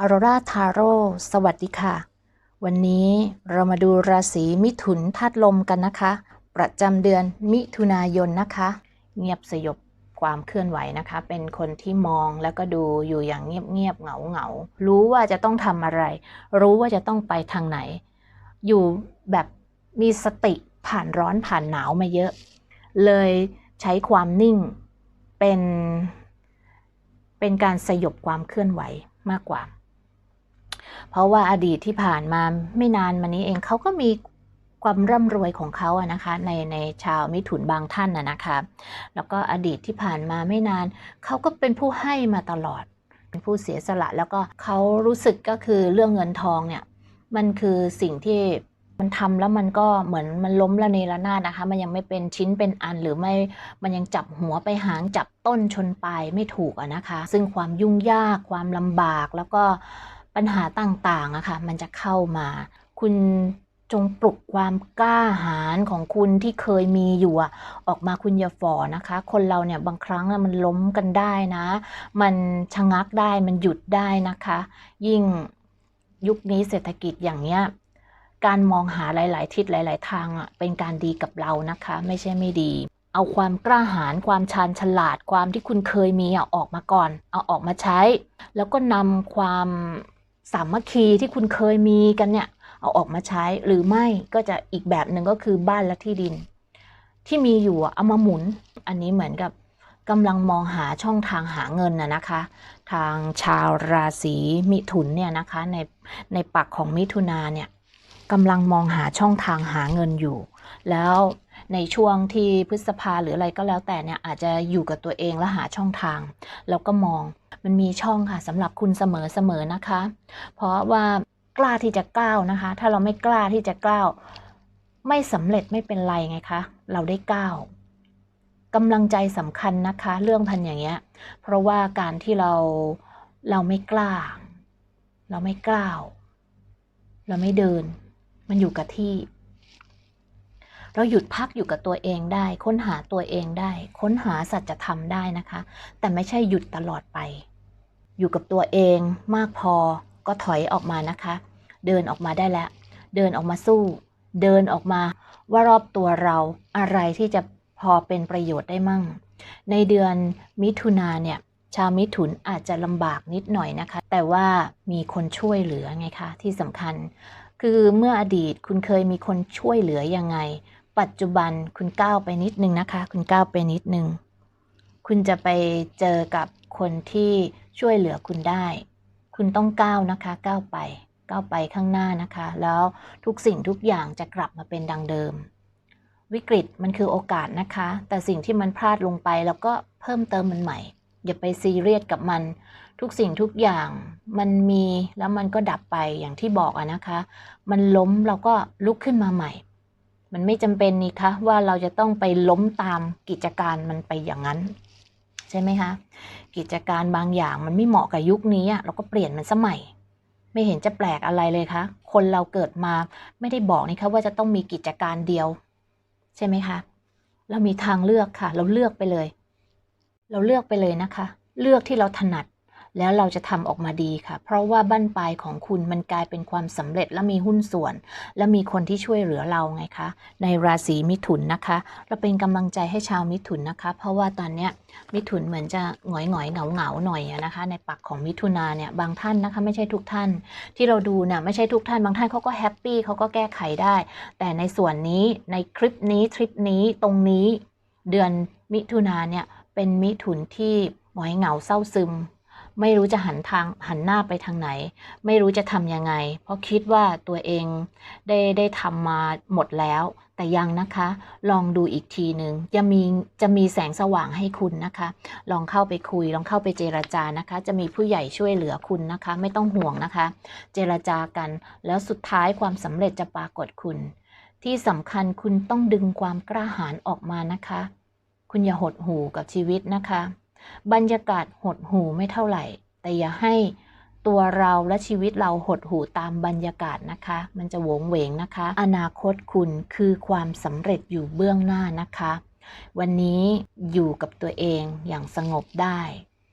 ออโรราทาโร่สวัสดีค่ะ วันนี้เรามาดูราศีมิถุนธาตุลมกันนะคะ ประจำเดือนมิถุนายนนะคะ เงียบสยบความเคลื่อนไหวนะคะ เป็นคนที่มองแล้วก็ดูอยู่อย่างเงียบๆเหงาเหงาๆรู้ว่าจะต้องทำอะไร รู้ว่าจะต้องไปทางไหน อยู่แบบมีสติผ่านร้อนผ่านหนาวมาเยอะ เลยใช้ความนิ่งเป็น เป็นการสยบความเคลื่อนไหวมากกว่า เพราะว่าอดีตที่ผ่านมาไม่นานมานี้เองเขาก็มีความร่ำรวยของเขาอะนะคะในในชาวมิถุนบางท่านอะนะคะแล้วก็อดีตที่ผ่านมาไม่นานเขาก็เป็นผู้ให้มาตลอด เป็นผู้เสียสละแล้วก็เขารู้สึกก็คือเรื่องเงินทองเนี่ยมันคือสิ่งที่มันทำแล้วมันก็เหมือนมันล้มละเนระนาดนะคะ มันยังไม่เป็นชิ้นเป็นอันหรือไม่ มันยังจับหัวไปหางจับต้นชนปลายไม่ถูกอะนะคะ ซึ่งความยุ่งยากความลำบากแล้วก็ ปัญหาต่างๆอะค่ะมันจะเข้ามา คุณจงปลุกความกล้าหาญของคุณที่เคยมีอยู่ออกมาคุณอย่าฝ่อนะคะ คนเราเนี่ยบางครั้งมันล้มกันได้นะ มันชะงักได้มันหยุดได้นะคะ ยิ่งยุคนี้เศรษฐกิจอย่างเนี้ยการมองหาหลาย ๆ ทิศหลาย ๆ ทางอะเป็นการดีกับเรานะคะ ไม่ใช่ไม่ดี เอาความกล้าหาญความชาญฉลาดความที่คุณเคยมีออกมาก่อน เอาออกมาใช้ แล้วก็นำความ สามัคคีที่คุณเคยมีกันเนี่ยเอาออกมาใช้หรือไม่ก็จะอีกแบบหนึ่งก็คือบ้านและที่ดิน ที่มีอยู่เอามาหมุน อันนี้เหมือนกับกำลังมองหาช่องทางหาเงินนะนะคะ ทางชาวราศีมิถุนเนี่ยนะคะในในปักของมิถุนาเนี่ยกำลังมองหาช่องทางหาเงินอยู่ แล้ว ในช่วงที่พฤษภาหรืออะไรก็แล้วแต่เนี่ยอาจจะอยู่กับตัวเองและหาช่องทาง แล้วก็มองมันมีช่องค่ะสำหรับคุณเสมอเสมอนะคะ เพราะว่ากล้าที่จะก้าวนะคะ ถ้าเราไม่กล้าที่จะก้าวไม่สำเร็จไม่เป็นไรไงคะ เราได้ก้าวกำลังใจสำคัญนะคะ เรื่องพันอย่างเงี้ย เพราะว่าการที่เราเราไม่กล้า เราไม่กล้าว เราไม่เดิน มันอยู่กับที่ เราหยุดพักอยู่กับตัวเองได้ ค้นหาตัวเองได้ ค้นหาสัจธรรมได้นะคะ แต่ไม่ใช่หยุดตลอดไป อยู่กับตัวเองมากพอก็ถอยออกมานะคะ เดินออกมาได้แล้ว เดินออกมาสู้ เดินออกมาว่ารอบตัวเราอะไรที่จะพอเป็นประโยชน์ได้มั่ง ในเดือนมิถุนาเนี่ยชาวมิถุนอาจจะลำบากนิดหน่อยนะคะ แต่ว่ามีคนช่วยเหลือไงคะที่สำคัญ คือเมื่ออดีตคุณเคยมีคนช่วยเหลือยังไง ปัจจุบันคุณก้าวไปนิดนึงนะคะ คุณก้าวไปนิดนึง คุณจะไปเจอกับคนที่ช่วยเหลือคุณได้ คุณต้องก้าวนะคะ ก้าวไป ก้าวไปข้างหน้านะคะ แล้วทุกสิ่งทุกอย่างจะกลับมาเป็นดังเดิม วิกฤตมันคือโอกาสนะคะ แต่สิ่งที่มันพลาดลงไปแล้วก็เพิ่มเติมมันใหม่ อย่าไปซีเรียสกับมัน ทุกสิ่งทุกอย่างมันมีแล้วมันก็ดับไปอย่างที่บอกอะนะคะ มันล้มเราก็ลุกขึ้นมาใหม่ มันไม่จำเป็นนี่คะว่าเราจะต้องไปล้มตามกิจการมันไปอย่างนั้น ใช่ไหมคะ กิจการบางอย่างมันไม่เหมาะกับยุคนี้อะเราก็เปลี่ยนมันสมัย ไม่เห็นจะแปลกอะไรเลยคะ คนเราเกิดมาไม่ได้บอกนี่คะว่าจะต้องมีกิจการเดียว ใช่ไหมคะ เรามีทางเลือกค่ะ เราเลือกไปเลย เราเลือกไปเลยนะคะ เลือกที่เราถนัด แล้วเราจะทำออกมาดีค่ะ เพราะว่าบั้นปลายของคุณมันกลายเป็นความสำเร็จและมีหุ้นส่วน และมีคนที่ช่วยเหลือเราไงคะ ในราศีมิถุนนะคะ เราเป็นกำลังใจให้ชาวมิถุนนะคะ เพราะว่าตอนเนี้ยมิถุนเหมือนจะหงอยหงอยเหงาเหงาหน่อยนะคะ ในปักของมิถุนาเนี่ยบางท่านนะคะไม่ใช่ทุกท่าน ที่เราดูเนี่ยไม่ใช่ทุกท่านบางท่านเขาก็แฮปปี้เขาก็แก้ไขได้ แต่ในส่วนนี้ในคลิปนี้ทริปนี้ตรงนี้ เดือนมิถุนาเนี่ยเป็นมิถุนที่หงอยเหงาเศร้าซึม ไม่รู้จะหันทางหันหน้าไปทางไหน ไม่รู้จะทำยังไง เพราะคิดว่าตัวเองได้ได้ทำมาหมดแล้ว แต่ยังนะคะ ลองดูอีกทีหนึ่งจะมีจะมีแสงสว่างให้คุณนะคะ ลองเข้าไปคุย ลองเข้าไปเจรจานะคะ จะมีผู้ใหญ่ช่วยเหลือคุณนะคะ ไม่ต้องห่วงนะคะ เจรจากัน แล้วสุดท้ายความสำเร็จจะปรากฏคุณ ที่สำคัญคุณต้องดึงความกล้าหาญออกมานะคะ คุณอย่าหดหู่กับชีวิตนะคะ บรรยากาศหดหูไม่เท่าไหร่ แต่อย่าให้ตัวเราและชีวิตเราหดหูตามบรรยากาศนะคะ มันจะหวงเหวงนะคะ อนาคตคุณคือความสำเร็จอยู่เบื้องหน้านะคะ วันนี้อยู่กับตัวเองอย่างสงบได้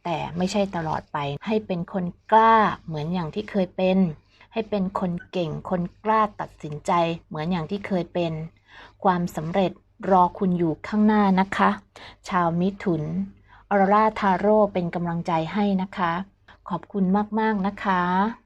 แต่ไม่ใช่ตลอดไป ให้เป็นคนกล้าเหมือนอย่างที่เคยเป็น ให้เป็นคนเก่งคนกล้าตัดสินใจ เหมือนอย่างที่เคยเป็น ความสำเร็จรอคุณอยู่ข้างหน้านะคะ ชาวมิถุน ออร่าทาโร่เป็นกำลังใจให้นะคะ ขอบคุณมาก ๆ นะคะ